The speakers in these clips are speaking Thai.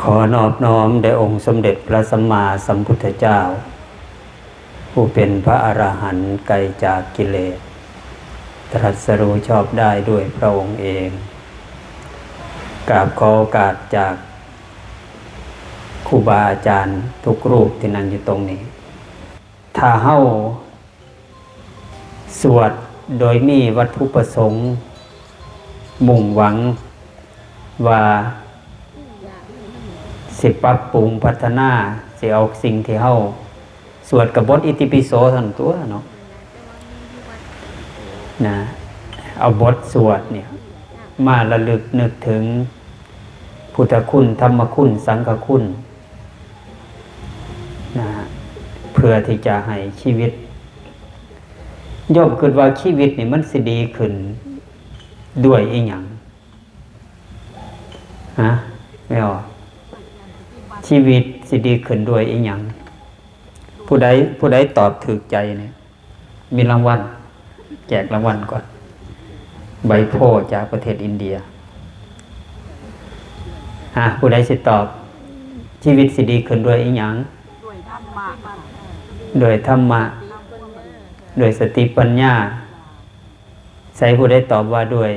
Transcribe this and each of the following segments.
ขอนอบน้อมแด่องค์สมเด็จพระสัมมาสัมพุทธเจ้า ผู้เป็นพระอรหันต์ไกลจากกิเลส ตรัสรู้ชอบได้ด้วยพระองค์เองกราบขอโอกาสจากครูบาอาจารย์ทุกรูปที่นั่งอยู่ตรงนี้ ถ้าเฮ้าสวดโดยมีวัตถุประสงค์ มุ่งหวังว่า สิปรับปรุงพัฒนาสิเอาสิ่งที่เฮาสวดกับบทอิติปิโสทั้งตัวเนาะนะเอาบทสวดเนี่ยมาระลึกนึกถึงพุทธคุณ ธรรมคุณ สังฆคุณนะเพื่อที่จะให้ชีวิตย่อมคิดว่าชีวิตนี่มันสิดีขึ้นด้วยอีหยังฮะไม่ออก ชีวิตสิดีขึ้นด้วยอีหยังผู้ใดผู้ใดตอบถูกใจเนี่ยมีรางวัลแจกรางวัลก่อน ใบโพจากประเทศอินเดียฮะผู้ใดสิตอบ ชีวิตสิดีขึ้นด้วยอีหยังด้วยธรรมะด้วยธรรมะด้วยสติปัญญา ใส่ผู้ใดตอบว่าด้วย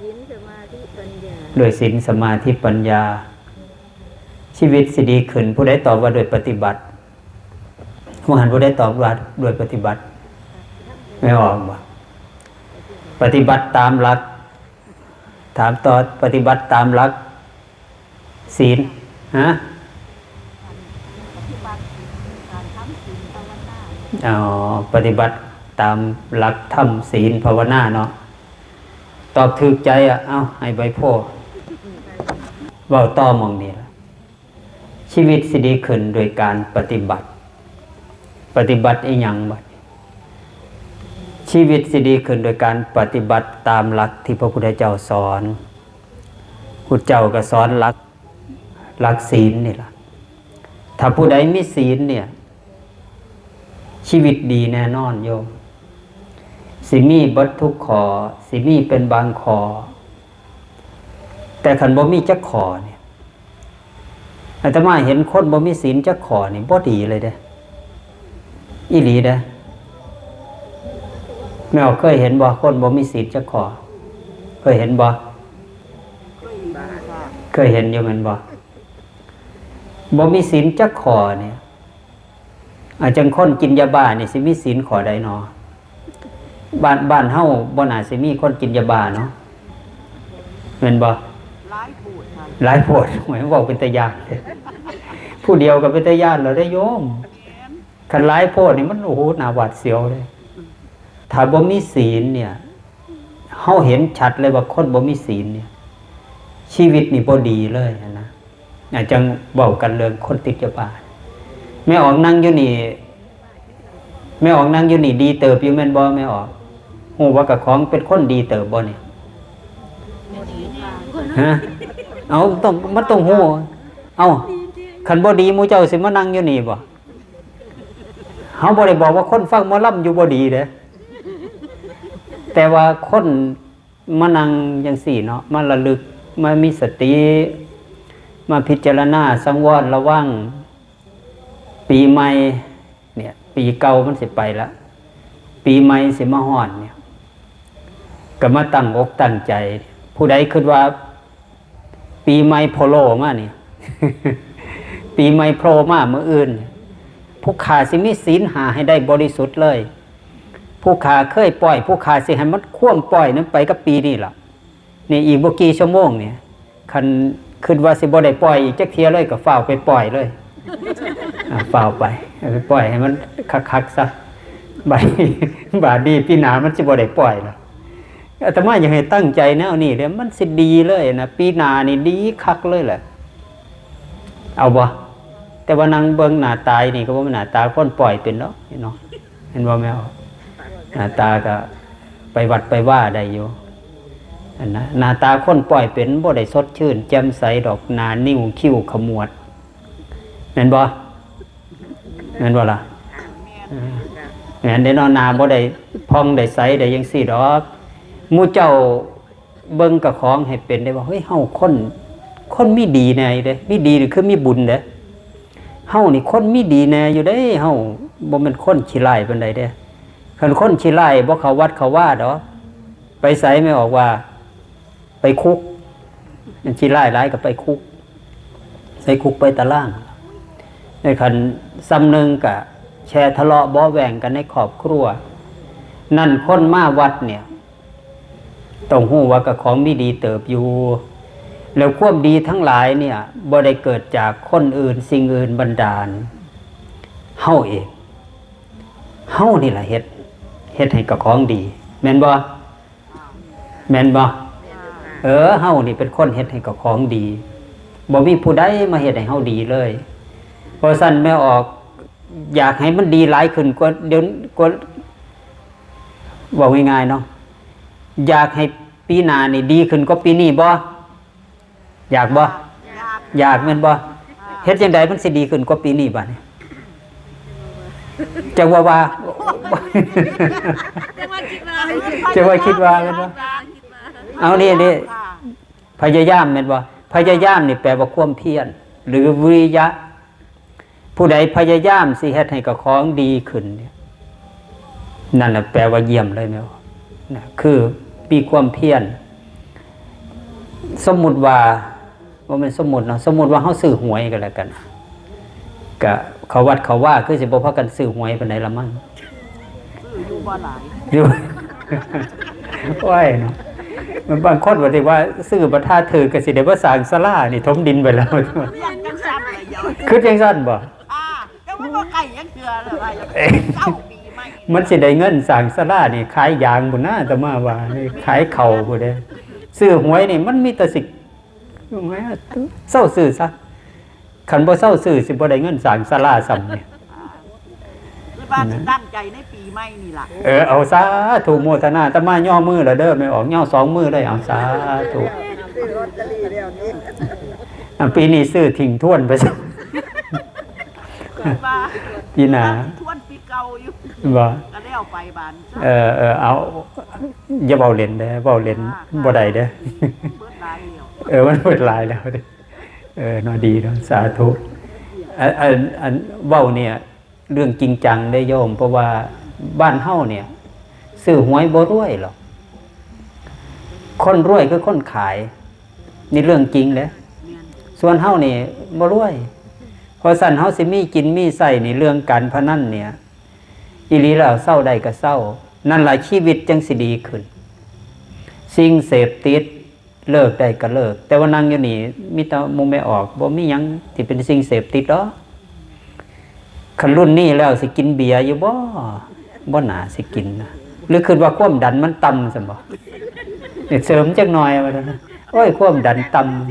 ศีลสมาธิปัญญาด้วยศีลสมาธิปัญญา ชีวิตสิดีขึ้นผู้ใดตอบว่าโดวยปฏิบัติผู้หันผู้ใดตอบว่าโดวยปฏิบัติ ไม่ออกว่าปฏิบัติตามหลัก ถามต่อปฏิบัติตามหลัก ศีลฮะอ๋อปฏิบัติตามหลักธรรมศีลภาวนาเนาะตอบถูกใจอะ เอาให้ใบโพธิ์เว่าต่อมองนี่ละ ชีวิตสิดีขึ้นโดยการปฏิบัติ ปฏิบัติอีหยังบัดชีวิตสิดีขึ้นโดยการปฏิบัติตามหลักที่พระพุทธเจ้าสอนพุทธเจ้าก็สอนหลักหลักศีลนี่ล่ะถ้าผู้ใดมีศีลเนี่ย ชีวิตดีแน่นอนโยมสิมีบัดทุกขอ สิมีเป็นบางขอ แต่ขันบ่มีจักขอเนี่ย อาตมาเห็นคนบ่มีศีลจักขอนี่บ่ดีเลยเด้ออีหลีเด้อแม่อเคยเห็นบ่คนบ่มีศีลจักขอ เคยเห็นบ่เคยเห็นอยู่แมันบ่บ่มีศีลจักขอเนี่ย อาจจังคนกินยาบ้านี่สิมีศีลขอใดเนาะบ้านบ้านเฮาบ่น่าสิมีคนกินยาบ้าเนาะแม่นบ่ร้ายค่ะ หลายโพดหมายว่าเป็นตาญาติผู้เดียวก็เป็นตาญาติแล้วได้โยมคันหลายโพดนี่มันโอ้โหหนาหวาดเสียวเลยถ้าบ่มีศีลเนี่ยเฮาเห็นชัดเลยว่าคนบ่มีศีลเนี่ย ชีวิตนี่บ่ดีเลยนะอาจจังเว้ากันเรื่องคนติดยาบ้าแม่ออกนั่งอยู่นี่แม่ออกนั่งอยู่นี่ดีเติบอยู่แม่นบ่แม่ออกฮู้ว่ากับของเป็นคนดีเติบบ่เนี่ยฮะ เอาต้องมันต้องหูเอาคันบ่ดีมูเจ้าสิมานั่งอยู่นี่บ่เฮาบ่ได้บอกว่าคนฟังมอลำอยู่บ่ดีเด้แต่ว่าคนมานั่งจังซี่เนาะมาระลึกมามีสติมาพิจารณาสังวรระวังปีใหม่เนี่ย ปีเก่ามันสิไปแล้วปีใหม่สิมาฮอดเนี่ยก็มาตั้งอกตั้งใจ ผู้ใดคิดว่า ปีใหม่โพโลมาเนี่ยปีใหม่โพลมาเมื่ออื่น ผู้ขาสิมีศีลหาให้ได้บริสุทธิ์เลย ผู้ขาเคยปล่อย ผู้ขาสิให้มันค่ว่ำปล่อยนั้นไปกับปีนี่ล่ะนี่อีกบกี่ชั่วโมงเนี่ยคันคิดว่าสิบ่ได้ปล่อยอีกจักเทียเลยก็ฝ้าไปปล่อยเลยอะฝ้าไปไปปล่อยให้มันคักๆซะบาดบาดดีพี่หนามันสิบ่ได้ปล่อยล่ะ อาตมาอยากให้ตั้งใจแนวนี้เดี๋ยมันสิดีเลยนะปีนานี่ดีคักเลยแหละ เอาบ่แต่ว่านางเบิงหน้าตายนี่ก็ว่าหน้าตาคนปล่อยเป็นเนาะเนาะเห็นบ่แม่เอาหน้าตาก็ไปวัดไปว่าได้อยู่อันนะหน้าตาคนปล่อยเป็นบ่ได้สดชื่นแจ่มใสดอกหนานิ้วคิ้วขมวดแม่นบ่แม่นบ่ล่ะแม่นได้นอนนาบ่ได้พองได้ใสได้ยังสี่ดอก มูเจ้าเบิ่งกับของให้เป็นได้ว่าเฮ้ยเฮาคนคนมีดีแน่อยู่เด้มีดีนี่คือมีบุญเด้เฮานี่คนมีดีแน่อยู่เด้เฮาบ่แม่นคนขี้ร้ายปานใดเด้คันคนขี้ร้ายบ่เขาวัดเขาว่าดอกไปไสไม่ออกว่า ไปคุกมันขี้ร้ายหลายก็ไปคุกใส่คุกไปตารางในคันซ้ำนึงกะแชร์ทะเลาะบ้อแหว่งกันในครอบครัว นั่นคนมาวัดเนี่ย ต้องหู้ว่ากับของไมีดีเติบอยู่ แล้วความดีทั้งหลายเนี่ยบ่ได้เกิดจากคนอื่นสิ่งอื่นบันดาลเฮาเองเฮานี่แหละเฮ็ดเฮ็ดให้กับของดี แม่นบ่แม่นบ่เออเฮานี่เป็นคนเฮ็ดให้กับของดีบ่มีผู้ใดมาเฮ็ดให้เฮาดีเลย เพราะสั่นแม่ออก อยากให้มันดีหลายขึ้นกว่าเดี๋ยวกว่าบอกง่ายๆเนาะ อยากให้ปีหน้านี่ดีขึ้นกว่าปีนี้บ่อยากบ่อยากอยากแม่นบ่เฮ็ดจังไดมันสิดีขึ้นกว่าปีนี้บัดนี้จะว่าว่าจะว่าคิดว่าแม่นบ่เอานี่นี่ค่ะพยายามแม่นบ่พยายามนี่แปลว่าความเพียรหรือวิริยะ ผู้ใดพยายามสิเฮ็ดให้กับของดีขึ้นเนี่ยนั่นแหละแปลว่าเยี่ยมเลยแม่ว่านะคือ มีความเพียรสมมุติว่าว่ามันสมมุติเนาะสมมุติว่าเฮาซื้อหวยกันแล้วกันก็เขาวัดเขาว่าคือสิบ่พากันซื้อหวยปานใดละมั้งซื้ออยู่บ่หลายอยู่โอ้ยเนาะมันบางคนว่าสิว่าซื้อบ่ท่าถือก็สิได้บ่สร้างศาลานี่ถมดินไปแล้วเรียนจังซั่นเลยเดี๋ยวคือจังซั่นบ่อ่าแต่มันบ่ไก่ยังเถื่อเลยว่าอย่างเอ้ยเก้าปีไม่มันสิได้เงินสร้างศาลานี่ขายยางบุญนะแต่มาว่านี่ขายเข่าวบุเด้ซื้อหวยนี่มันมีแต่สิหวยอะเศร้าซื้อซะคันบ่เศร้าซื้อสิบ่ได้เงินสร้างศาลาซ้ำนี่คือบ้านสิตั้งใจในปีใหม่นี่ล่ะเออเอาซะถูกโมทนาแต่มาย่อมือแล้วเด้อไม่ออกย่อสองมือเลยเอาซะถูกอะปีนี้ซื้อทิ้งท่วนไปซะคือว่าปีหน้าทวนปีเก่าอยู่ บ่ก็ได้เอาไปบ้านซะเออเออเอาอย่าเว้าเล่นเด้อเว้าเล่นบ่ได้เด้อเบิดหลายแล้วเออมันเปิดลายแล้วดิเออน่าดีเนาะสาธุอันอันอันเว้าเนี่ย เรื่องจริงจังได้โยม เพราะว่าบ้านเฮาเนี่ยซื้อหวยบ่รวยหรอกคนรวยคือคนขายนี่เรื่องจริงเลยแม่นส่วนเฮานี่บ่รวยเพอสั่นเฮาสิมีกินมีใส่นี่เรื่องการพนันเนี่ย อีลีแล้วเศร้าใดก็เศร้า นั่นหลายชีวิตจังสิดีขึ้น สิ่งเสพติดเลิกได้ก็เลิก แต่ว่านั่งอยู่นี่มีแต่มุมไม่ออกบ่มียังที่เป็นสิ่งเสพติดดอคันรุ่นนี้แล้วสิกินเบียร์อยู่บ่บ่หนาสิกินนะหรือคือว่าควมดันมันต่ำซั่นบ่เนี่ยเสริมจักหน่อยว่าซั่นนะโอ้ยควมดันต่ำ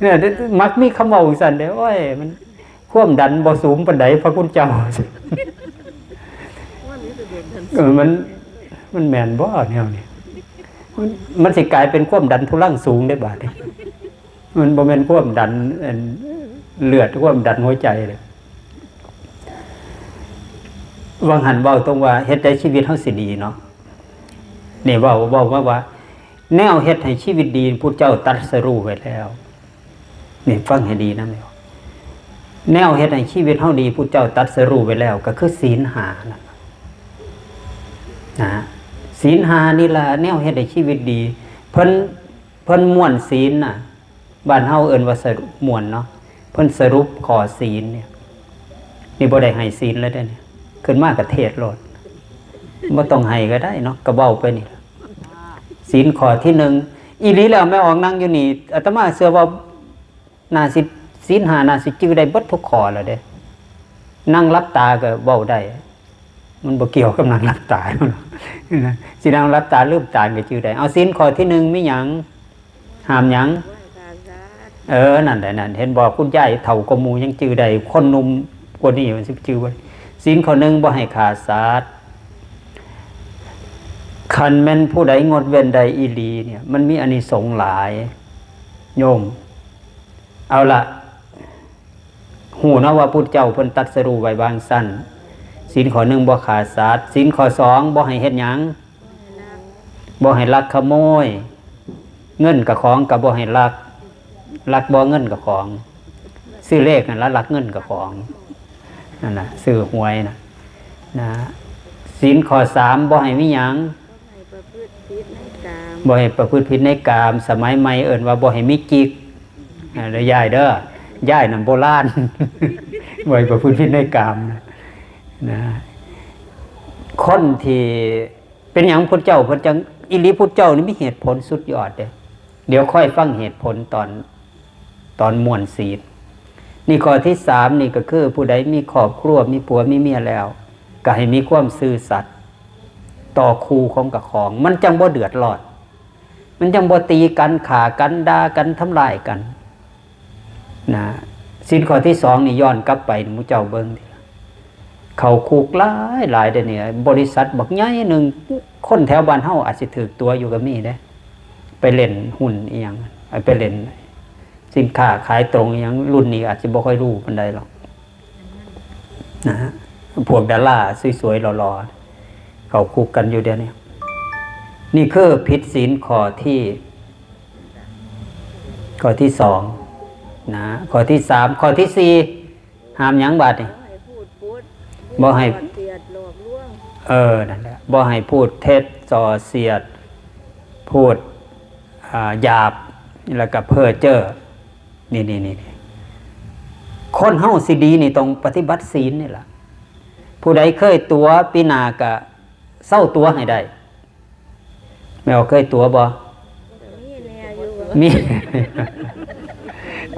เนี่ยมักมีคำว้าซั่นเด้โอ้ยมัน ความดันบ่สูงปานใดพระคุณเจ้าเออมัน มันแม่นบ่แนวนี้มันมันสิกลายเป็นความดันทุลังสูงได้บาดนี้มันบ่แม่นความดันอันเลือดความดันหัวใจเลยวังหันเว้าตรงว่าเฮ็ดให้ชีวิตเฮาสิดีเนาะนี่เว้าเว้าว่าว่า แนวเฮ็ดให้ชีวิตดีพุทธเจ้าตรัสรู้ไว้แล้วนี่ฟังให้ดีนะแมว แนวเฮ็ดให้ชีวิตเฮาดีพุทธเจ้าตรัสรู้ไว้แล้ว ก็คือศีลหานั่นะศีลหานี่ล่ะแนวเฮ็ดให้ชีวิตดี เพิ่นเพิ่นม่วนศีลน่ะบ้านเฮาเอิ้นว่าสรุปม่วนเนาะเพิ่นสรุปขอศีลเนี่ย นี่บ่ได้ให้ศีลแล้วเด้เนี่ยขึ้นมากกับเทศโลดบ่ต้องให้ก็ได้เนาะก็เว้าไปนี่ศีลข้อที่หนึ่งอีหลีแล้วแม่ออกนั่งอยู่นี่อาตมาเชื่อว่าน่าสิ ศีลหาน่าสิจื้อได้เบิดทุกข้อแล้วเด้ นั่งรับตาก็เว้าได้ มันบ่เกี่ยวกับนางรับตานะนะสินางรับตาลืมตาก็ชื่อได้เอาสินข้อที่หนึ่งมีหยังห้ามหยังเออนั่นแหละนั่นเห็นบอกคุณยายเฒ่ากมูยังจื้อได้คนหนุ่มกว่านี้มันสิจื้อไว้สินข้อหนึ่งบ่ให้ขาดสาดคันแม่นผู้ใดงดเว้นใดอีลีเนี่ย มันมีอานิสงส์หลาย โยม เอาละ หูนะว่าพุทธเจ้าเพิ่นตัดสรู้ไว้บางสั้นสินข้อหนึ่งบ่ขาดสัตว์สินข้อสองบ่ให้เฮ็ดหยังบ่ให้ลักขโมย เงินกับของกับบ่ให้ลักรักบ่เงินกับของ ซื้อเลขนั่นละรักเงินกับของนั่นน่ะซื้อหวยนะนะศีลข้อสามบ่ให้มีหยังให้ประพฤติผิดในกามบ่ให้ประพฤติผิดในกาม สมัยใหม่เอิ้นว่าบ่ให้มีกิกอ่าแล้วยายเด้อ ย่ายนั่นโบราณบ่ให้ประพฤติผิดในกามนะนะคนที่เป็นอย่างพุทธเจ้าพุทธจังอิริพุทธเจ้านี่มีเหตุผลสุดยอดเด้เดี๋ยวค่อยฟังเหตุผลตอนตอนมวลศีลนี่ข้อที่สามนี่ก็คือผู้ใดมีครอบครัวมีผัวมีเมียแล้ว ก็ให้มีความซื่อสัตย์ต่อครูของกับของ มันจังบ่เดือดร้อนมันจังบ่ตีกันขากันด่ากันทำลายกัน นะสินข้อที่สองนี่ย้อนกลับไปมูเจ้าเบิ้งเขาคุกหลายหลายเดี๋ยวนี้บริษัทบักใหญ่หนึ่งคนแถวบ้านเฮาอาจจะถือตัวอยู่กับมีเด้ไปเล่นหุ้นอีหยังไปเล่น สินค้าขายตรงอหยังรุ่นนี้อาจจะบ่ค่อยรู้ปานใดหรอกนะฮะพวกดาราสวยๆหล่อๆเขาคุกกันอยู่เดี๋ยวนี้นี่คือผิดศีลข้อที่ ข้อที่สอง นะข้อที่สามข้อที่สี่ห้ามหยังบาดนี่บ่ให้พูดพุดบ่ให้ส่อเสียดหลอกลวงเออนั่นแหละบ่ให้พูดเท็จส่อเสียด พูดอ่าหยาบแล้วก็เพ้อเจ้อนี่นี่นี่นี่คนเฮาสิดีนี่ต้องปฏิบัติศีลนี่แหละผู้ใดเคยตัวปีหนากะเศร้าตัวให้ได้แม่ว่าเคยตัวบ่ก็มีแน่อยู่ว่ามี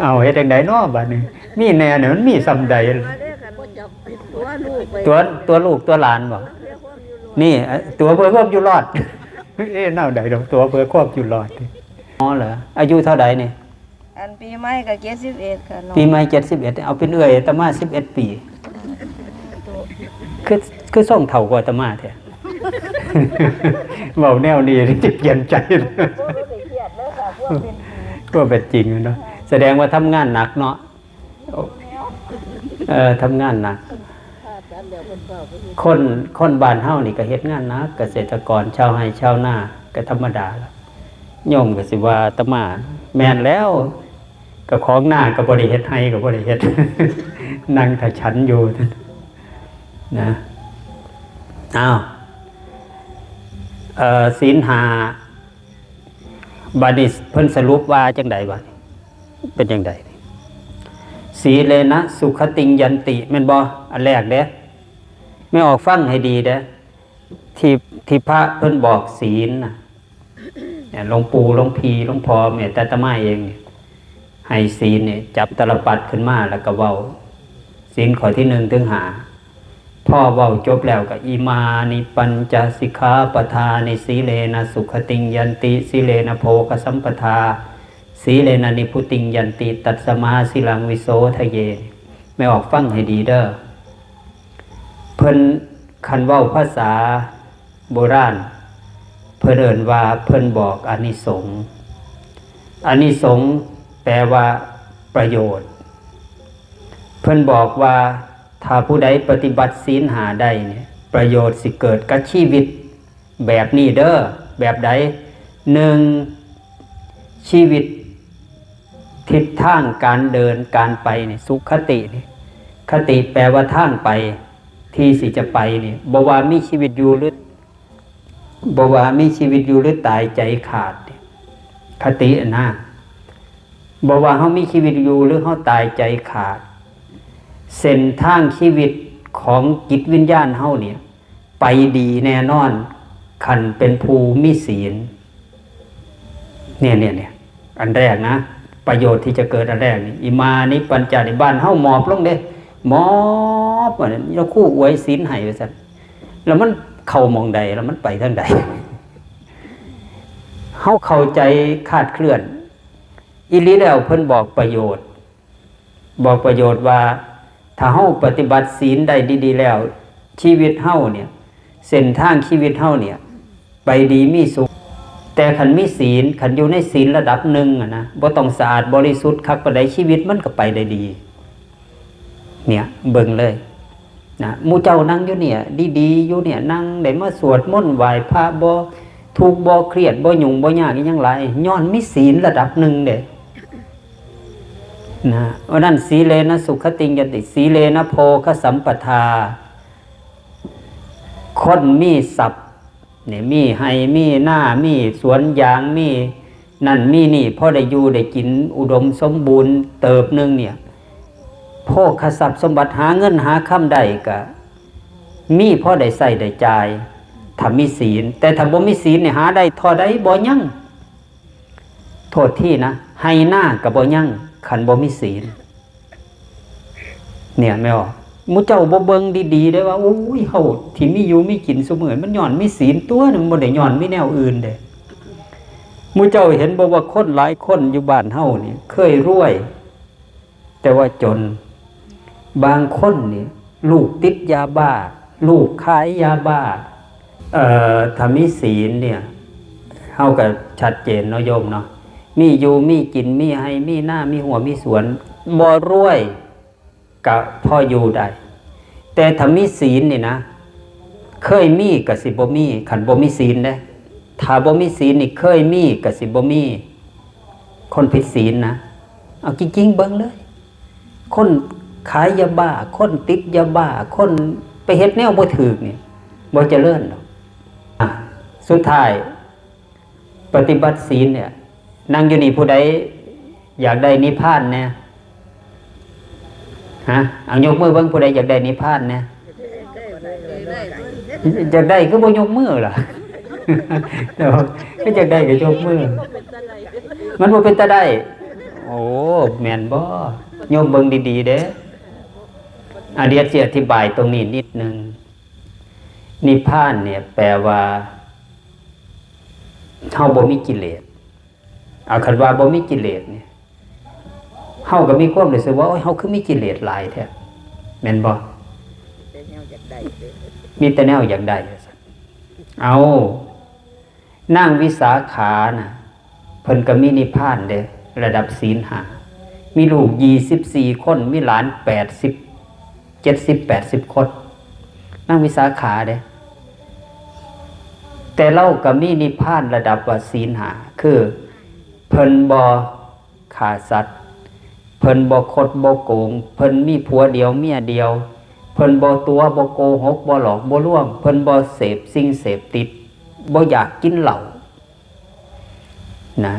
เอาเฮ็ดจังไดเนาะบัดนี้ มีแน่เนี่ยมันมีซ้ำใดว่าได้กันบ่จับตัวลูกไปตัวตัวลูกตัวหลานบ่เรียกว่าอยู่โลกนี่เอ่อตัวเพื่อควบอยู่รอดเอ๊ะเน่าใดดอกตัวเพื่อควบอยู่รอดอ๋อเหรออายุเท่าใดนี่อันปีใหม่ก็71ค่ะน้องปีใหม่เจ็ดสิบเอ็ดเอาเป็นเอื่อยอาตมาสิบเอ็ดปี คือคือส่งเถ่ากว่าอาตมาแท้เบาแนวนี้จิตเย็นใจเลยบ่ได้เครียดแล้วค่ะพวกเป็นก็เป็นจริงเนาะ แสดงว่าทำงานหนักเนาะเออทำงานหนักภาพนั้นเดี๋ยวเพิ่นก็ไปเฮ็ดคนคนบ้านเฮานี่ก็เฮ็ดงานหนักเกษตรกรชาวไร่ชาวนาก็ธรรมดาละโยมก็สิว่าอาตมา แม่นแล้วก็ของหน้าก็บ่ได้เฮ็ดให้ก็บ่ได้เฮ็ดนั่งถ้าฉันอยู่นะอ้าวเอ่อศีลหาบัดนี้เพิ่นสรุปว่าจังไดบัดนี้ เป็นจังไดสีเลนะ สุขติงยันติแม่นบ่อันแรกเด้ไม่ออกฟังให้ดีเด้ที่ที่พระเพิ่นบอกศีลนะเนี่ยหลวงปู่หลวงพีหลวงพ่อแม่แต่ตะมาเองเนี่ยให้ศีลเนี่ยจับตลปัดขึ้นมาแล้วก็เว้าศีลข้อที่หนึ่งถึงหา พ่อเว้าจบแล้วก็อิมานิปัญจสิกขาปทานิสีเลนะสุขติงยันติสีเลนะโภคสัมปทา สีเลนะนิพุติงยันติตัดสมาสิลังวิโสทะเย ไม่ออกฟังให้ดีเด้อเพิ่นคันเว้าภาษาโบราณ เพิ่นเอิ้นว่าเพิ่นบอกอานิสงส์อานิสงส์แปลว่าประโยชน์ เพิ่นบอกว่าถ้าผู้ใดปฏิบัติศีลหาได้เนี่ยประโยชน์สิเกิดกับชีวิตแบบนี้เด้อแบบใดหนึ่งชีวิต ทิศทางการเดินการไปเนี่ยสุขตินี่คติแปลว่าทางไป ที่สิจะไปนี่บวามีชีวิตอยู่หรือบวามีชีวิตอยู่หรือตายใจขาดคติอะนะบวาเขามีชีวิตอยู่หรือเขาตายใจขาด เส้นทางชีวิตของจิตวิญญาณเฮาเนี่ย ไปดีแน่นอนขันเป็นภูมิศีลเนี่ยเนี่ยเนี่ยอันแรกนะ ประโยชน์ที่จะเกิดอันแรกนี่อิมานิปัญจานิบ้านเฮาหมอบลงเด้หมอบว่าเนี่ยเราคู่อวยศีลให้ไปสันแล้วมันเข้ามองใดแล้วมันไปทางใดเฮาเข้าใจคาดเคลื่อน อิลิแล้วเพิ่นบอกประโยชน์ บอกประโยชน์ว่า ถ้าเฮาปฏิบัติศีลได้ดี ๆ แล้ว ชีวิตเฮาเนี่ย เส้นทางชีวิตเฮาเนี่ย ไปดีมีสุข แต่ขันมีศีลขันอยู่ในศีลระดับหนึ่งอะนะบ่ต้องสะอาดบริสุทธิ์คักประใดชีวิตมันก็ไปได้ดี เนี่ยเบิ่งเลยนะมูเจ้านั่งอยู่เนี่ย ดีๆอยู่เนี่ยนั่งได้มาสวดมนต์ไหว้พระบ่ทุกบ่เครียดบ่ยุ่งบ่ยากอีหยังหลายย้อนมีศีลระดับหนึ่งเด้นะวันนั้นสีเลนะสุขติงยติสีเลนะโพคสัมปทาคนมีศัพ เนี่ยมีไฮมีหน้ามีสวนยางมีนั่นมีนี่พ่อได้อยู่ได้กินอุดมสมบูรณ์เติบหนึ่งเนี่ยโภคทรัพย์สมบัติหาเงินหาคำใดกะมีพ่อได้ใส่ได้จ่ายถ้ามีศีล แต่ถ้าบ่มีศีลเนี่ยหาได้ทอได้บ่ยั่งโทษที่นะให้หน้ากับบ่ยั่งขันบ่มีศีลเนี่ยแม่ออก มูเจ้าบ่เบิงดีๆได้ว่าโอ้ยเฮาที่มีอยู่มีกินเสมอมันหย้อนมีศีลตัวหนึงบ่ได้ย้อนมีแนวอื่นเด้มูเจ้าเห็นบ่ว่าคนหลายคนอยู่บ้านเฮานี่เคยรวย แต่ว่าจน บางคนนี่ลูกติดยาบ้า ลูกขายยาบ้า เอ่อถ้ามีศีลเนี่ยเฮาก็ชัดเจนเนาะโยมเนาะมีอยู่มีกินมีให้มีหน้ามีหัวมีสวนบ่รวย ก็พออยู่ได้ แต่ถ้ามีศีลนี่นะ เคยมีกับสิบ่มีขันบ่มีศีลเด้ถ้าบ่มีศีลนี่เคยมีกับสิบ่มี คนผิดศีลนะเอาจริงๆเบิ่งเลย คนขายยาบ้า คนติดยาบ้า คนไปเฮ็ดแนวบ่ถูกนี่บ่เจริญดอกอะสุดท้าย ปฏิบัติศีลเนี่ยนั่งอยู่นี่ผู้ใดอยากได้นิพพานเนี่ย ฮะเอายกมือเบิ่งผู้ใดอยากได้นิพพานเนี่ยอยากได้ก็บ่ยกมือล่ะเดี๋ยวก็อยากได้ก็ยกมือ มันบ่เป็นตาได้ โอ้แม่นบ่โยมเบิ่งดีๆเด้อาเดียวสิอธิบายตรงนี้นิดนึง นิพพานเนี่ย แปลว่าเฮาบ่มีกิเลสเอาคันว่าบ่มีกิเลสเนี่ย เฮาก็มีความรู้สึกว่าโอ้ยเฮาคือมีกิเลสหลายแท้แม่นบ่มีแต่แนวอยากได้ว่าซั่นเอานางวิสาขาน่ะเพิ่นก็มีนิพพานเด้ระดับศีลหามีลูกยี่สิบสี่คน มีหลานแปดสิบเจ็ดสิบแปดสิบคน นั่งวิสาขาเด้แต่เราก็มีนิพพานระดับว่าศีลหา คือ เพิ่นบอขาสัตว์ เพิ่นบอคดบอโกง เพิ่นมีผัวเดียวเมียเดียว เพิ่นบอตัวบอโกหกบอหลอกบอล่วง เพิ่นบอเสพสิ่งเสพติดบออยากกินเหล้านะ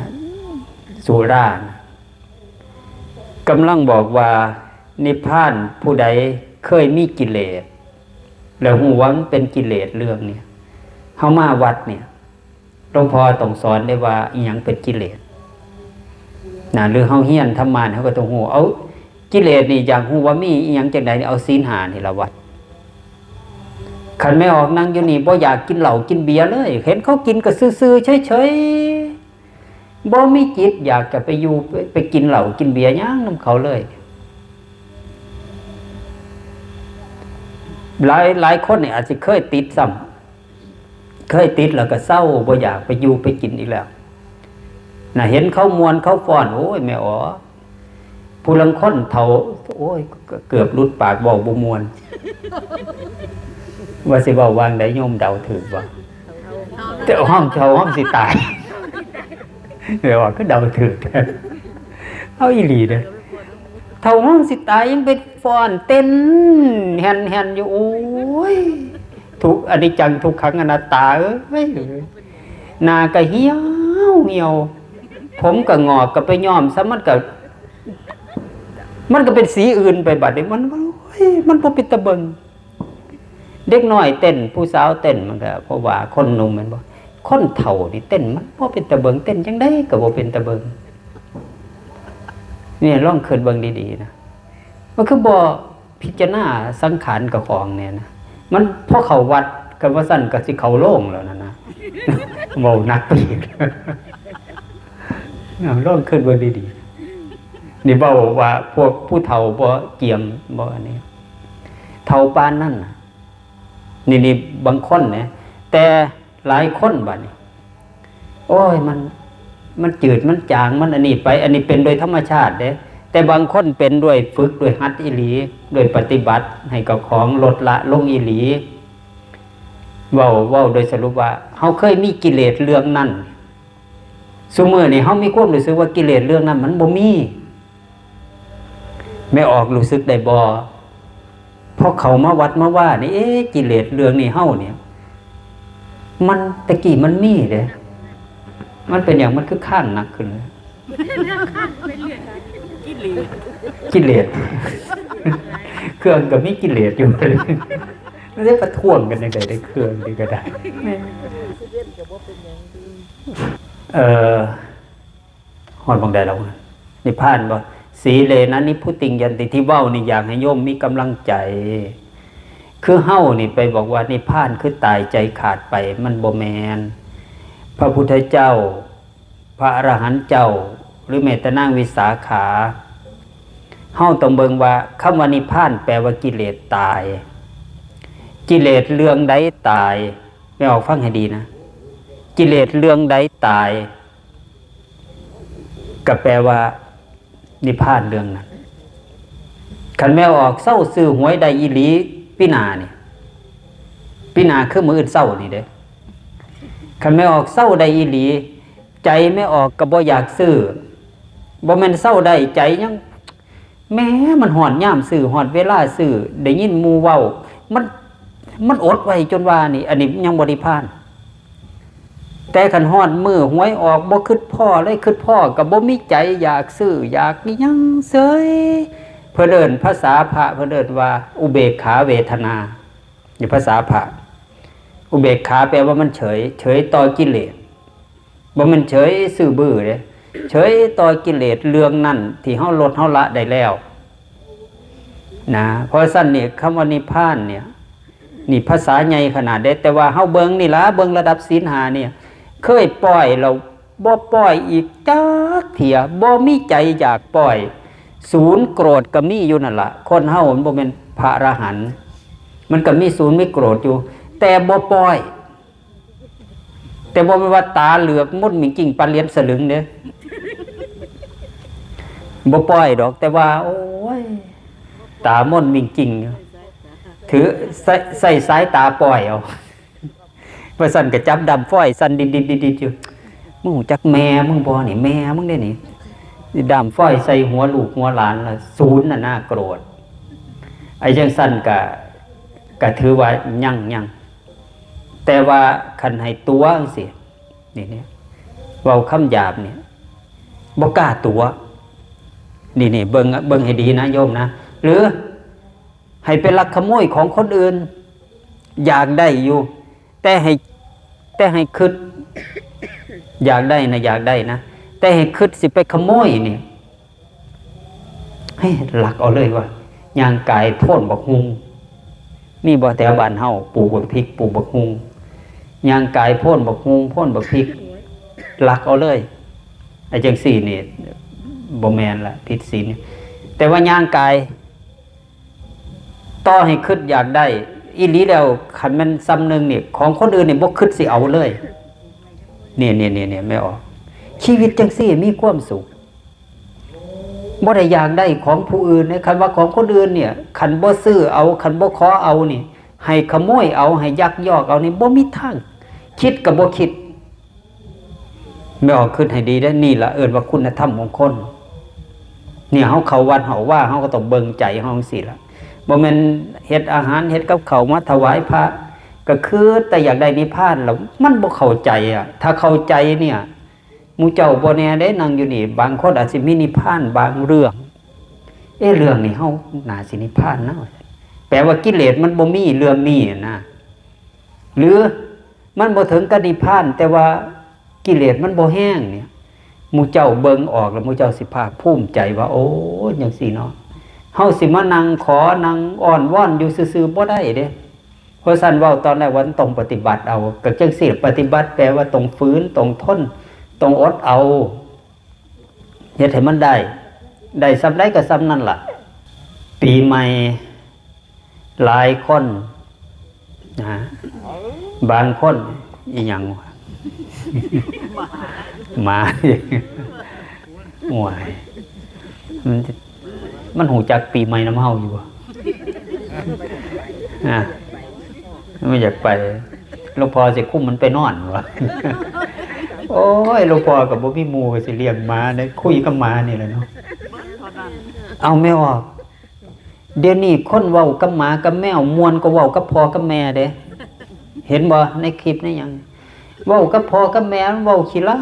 สุรานะกำลังบอกว่านิพพานผู้ใดเคยมีกิเลสแล้วหูว่ามันเป็นกิเลสเรื่องเนี่ยเฮามาวัดเนี่ยหลวงพ่อต้องสอนได้ว่าอีหยังเป็นกิเลส นะหรือเฮาเฮียนธรรมานเฮาก็ต้องหูเอากิเลสนี่อย่างหูว่ามีอีหยังจังไดนี่เอาศีลหานี่ละวัดคันไม่ออกนั่งอยู่นี่บ่อยากกินเหล้ากินเบียร์เลย เห็นเขากินก็ซื่อๆเฉยๆบ่มีจิต อยากจะไปอยู่ไปไปกินเหล้ากินเบียร์ย่างน้ำเขาเลยหลายหลายคนเนี่ยอาจจะเคยติดซ้ำเคยติดแล้วก็เศร้าบ่อยากไปอยู่ไปกินอีกแล้ว น่ะเห็นเขามวนเขาฟ้อน โอ้ยแม่อ๋อผู้ลังคนเท่าโอ้ย เกือบรุดปากบอกบ่มวน ว่าสิเว้าวางได้โยมเดาถือบ่แต่ห้องเขาห้องสิตายเดี๋ยวว่าก็เดาถือเอาอีหลีเด้อเท่าห้องสิตายยังเป็นฟอนเต้นแฮนแฮนอยู่โอ้ยทุกอนิจจังทุกขังอนัตตาเอ้ยหนาก็เหี่ยวเหี่ยว ผมก็งอกก็ไปย้อมซะมันก็มันก็เป็นสีอื่นไปบัดนี้มันโอ้ยมันบ่เป็นตะเบิงเด็กน้อยเต้น ผู้สาวเต้นมันก็เพราะว่าคนหนุ่มมันบ่คนเฒ่านี่เต้นมันบ่เป็นตะเบิงเต้นจังได้ก็บ่เป็นตะเบิงเนี่ยลองเคิดเบิงดีๆนะมันคือบ่พิจารณาสังขารกับของเนี่ยนะมันพอเขาวัดกันว่าสั่นก็สิเขาโรงแล้วนะนะเว้านักไปอีก เอาลองคิดเบิ่งดีๆนี่เว้าว่า พวกผู้เฒ่าบ่เกี่ยมบ่อันนี้เฒ่าปานนั่นนี่นี่บางคนเนี่ยแต่หลายคนบัดนี้โอ้ยมัน มันจืดมันจางมันอันนี้ไป อันนี้เป็นโดยธรรมชาติเด้แต่บางคนเป็นด้วยฝึกด้วยฮัดอีหลีด้วยปฏิบัติ ให้กับของลดละลงอีหลีเว้าเว้าโดยสรุปว่าเขาเคยมีกิเลสเรื่องนั้น สมือนี่เขามีความรู้สึกว่ากิเลสเรื่องนั้น มันบ่มีไม่ออกรู้สึกได้บอพอเขามาวัดมาว่านี่เอ๊ะกิเลสเรื่องนี่เฮ้าเนี่ย มันตะกี้มันมีเด้มันเป็นอย่างมันคือข้างหนักขึ้นเลยกิเลสเครื่องกับมีกิเลสอยู่เลยไม่ได้ประท้วงกันยังไงได้เครื่องดีก็ได้ เอ่อหอดบางใดแล้วนิพพานบ่สีเลนะนิพุติงยันติที่เว้านี่อยากให้โยมมีกำลังใจ คือเฮ้านี่ไปบอกว่านิพพานคือตายใจขาดไปมันบ่แมน พระพุทธเจ้า พระอรหันต์เจ้า หรือเมตตานางวิสาขาเฮ้าต้องเบิงว่าคำว่านิพพานแปลว่ากิเลสตาย กิเลสเรื่องใดตายไม่ออกฟังให้ดีนะ กิเลสเรื่องใดตาย ก็แปลว่า นิพพานเรื่องนั้นขันแมวออกเศร้าซื้อหวยใดอีหลีพินาเนี่ยพินาคือมืออื่นเศร้านี่เด้ขันแมวออกเศร้าใดอีหลี ใจไม่ออกก็บ่อยากซื้อบ่แม่นเศร้าใดใจยังแม้มันหอนย่ามซื้อหอนเวลาซื้อได้ยินมูเว้า มันมันอดไว้จนว่านี่ อันนี้ยังบริพาน แต่ขันฮอดมือหวยออกบ่คิดพ่อเลยคิดพ่อกับบ่มีใจอยากซื้ออยากยังเสยเพื่อเดินภาษาพระเพื่อเดินว่า อุเบกขาเวทนาในภาษาพระอุเบกขาแปลว่ามันเฉย เฉยต่อกิเลสบ่มันเฉยซื่อบื้อเลยเฉยต่อกิเลสเรื่องนั่นที่เฮาลดเฮาละได้แล้วนะเพราะสั้นเนี่ยคำว่านิพพานเนี่ยนี่ภาษาใหญ่ขนาดได้แต่ว่าเฮาเบิงนี่ละเบิงระดับศีลหาเนี่ย เคยปล่อยเราบ่ปล่อยอีกจักเถียบ่มีใจอยากปล่อย ศูนย์โกรธก็มีอยู่นั่นละคนเฮามันบ่เป็นพระอรหันต์มันก็มีศูนย์ไม่โกรธอยู่ แต่บ่ปล่อย แต่บ่แม่นว่าตาเหลือกมุดหมิงกิ่งปลาเลียนสลึงเด้บ่ปล่อยดอก แต่ว่า โอ้ย ตามนมิงกิ่งถือใส่สายตาปล่อยเอา เมื่อสั่นกระจับดำฝ้อยสั่นดินดินดินดินอยู่มึงหูจักแม่มึงบอนี่แม่มึงได้นี่ดำฝ้อยใส่หัวลูกหัวหลานละศูนย์น่ะน่าโกรธไอ้ยังสั่นกะกะถือว่ายั่งยั่งแต่ว่าคันให้ตัวจังสินี่เนี่ยเว้าคำหยาบเนี่ยบกล้าตัว นี่นี่เบิงเบิงให้ดีนะโยมนะ หรือให้เป็นลักขโมยของคนอื่น อยากได้อยู่ แต่ให้แต่ให้คิดอยากได้นะอยากได้นะแต่ให้คิดสิไปขโมยนี่ให้หลักเอาเลยว่าย่างกายโทษบักฮุงมีบ่แต่บ้านเฮาปลูกบักพริกปลูกบักฮุงย่างกายพ่นบักฮุงพ่นบักพริกหลักเอาเลยไอ้จังสี่นี่บ่แมนละผิดศีลแต่ว่าย่างกาย ต่อให้คิดอยากได้ อีหลีแล้วขันมันซ้ำหนึ่งเนี่ยของคนอื่นเนี่ยบ่คิดสิเอาเลยเนี่ยเนี่ยเนี่ยเนี่ยไม่ออก ชีวิตจังสี่มีความสุขบ่ได้อยากได้ของผู้อื่นนะคันว่าของคนอื่นเนี่ยคันบ่ซื้อเอาคันบ่ขอเอานี่ ให้ขโมยเอาให้ยักยอกเอานี่บ่มีทางคิดกับบ่คิด ไม่ออกขึ้นให้ดีได้นี่ละเอิ้นว่าคุณธรรมของคนเนี่ยเฮาเขาวัดเฮาว่าเฮาก็ต้องเบิ่งใจเฮาจังซี่ล่ะ บ่แม่นเฮ็ดอาหารเฮ็ดกับเขามาถวายพระ ก็คือแต่อยากได้นิพพานแล้วมันบ่เข้าใจอะ ถ้าเข้าใจเนี่ยมูเจ้าบ่แน่ได้นั่งอยู่นี่ บางคนอาจสิมีนิพพานบางเรื่อง เอ้เรื่องนี้เฮาน่าสินิพพานเนาะแปลว่ากิเลสมันบ่มีเรื่องนี้นะหรือมันบ่ถึงกับนิพพาน แต่ว่ากิเลสมันบ่แห้งเนี่ยมูเจ้าเบิ่งออกแล้วมูเจ้าสิภาคภูมิใจว่า โอ้จังซี่เนาะ เฮาสิมานั่งขอนั่งอ่อนว่อนอยู่ซื่อๆบ่ได้เด้เพราะสันเว้าตอนแรกวันต้องปฏิบัติเอาก็จังสิปฏิบัติแปลว่าต้องฟื้นต้องทนต้องอดเอาเฮ็ดให้มันได้ ได้ซ้ำได้ก็ซ้ำนั่นล่ะ ปีใหม่หลายคนนะบางคนอีหยังวะหมาห่วยมันจะ มันหูจักปีใหม่น้ำเฮาอยู่บ่อะไม่อยากไปหลวงพ่อสิคุ้มมันไปนอนวะโอ้ยหลวงพ่อกับบ่มีหมู่ก็สิเลี้ยงหมาได้คุยกับหมานี่แหละเนาะเอาไม่ออก เดี๋ยวนี้คนเว้ากับหมากับแมวมวนก็เว้ากับพ่อกับแม่เด้เห็นบ่ในคลิปในหยังเว้ากับพ่อกับแม่มันเว้าขี้ร้า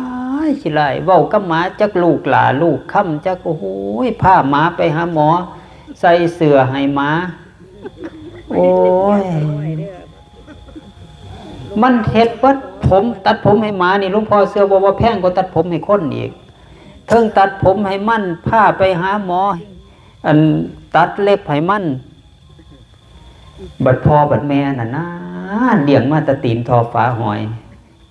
ยขี้ร้ายเว้ากับหมาจักลูกหลาลูกค่ำจักโอ้โหพาหมาไปหาหมอ ใส่เสื้อให้หมาโอ้ยมันเฮ็ดวัดผมตัดผมให้หมานี่หลวงพ่อเสื้อบอกว่าแพงกว่าตัดผมให้คนอีกเทิงตัดผมให้มั่นพาไปหาหมอ อันตัดเล็บให้มั่นบัดพ่อบัดแม่น่ะนะเลี้ยงมาตะตีนทอฟ้าหอย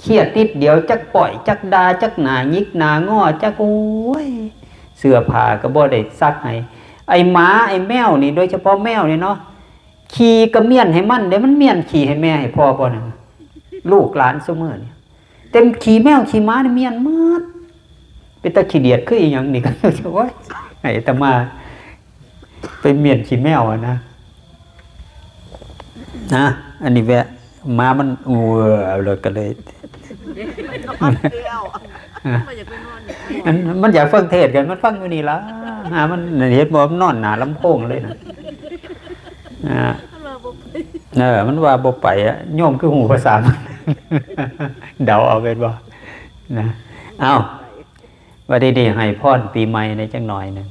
เครียดนิดเดียวจักปล่อยจักดาจักหนายิกหนางอจักโอ้ยเสื้อผ้าก็บ่ได้ซักให้ไอ้หมาไอ้แมวนี่โดยเฉพาะแมวนี่เนาะขี่กระเมียนให้มันเดี๋ยวมันเมียนขี่ให้แม่ให้พ่อบ่นะลูกหลานซุมื้อนี่เต็มขี่แมวขี่ม้านี่ยเมียนหมดเป็นตะขี้เดียดคืออีหยังนี่ก็โอ้ยไอ้ตมาไปเมียนขี้แมวนะนะอันนี้แวะม้ามันอ้วเลยก็เลย เดียวมันอยากไปนอนมันมันอยากฟังเทศน์กันมันฟังอยู่นี่ละหามันเห็นบ่มันนอนหนาลำโพงเลยนะอ่าเราบ่ไปเออมันว่าบ่ไปอะโยมคือหูภาษามันเดาเอาเป็นบ่นะ เอาว่าดีๆให้พรปีใหม่ในจังหน่อยหนึง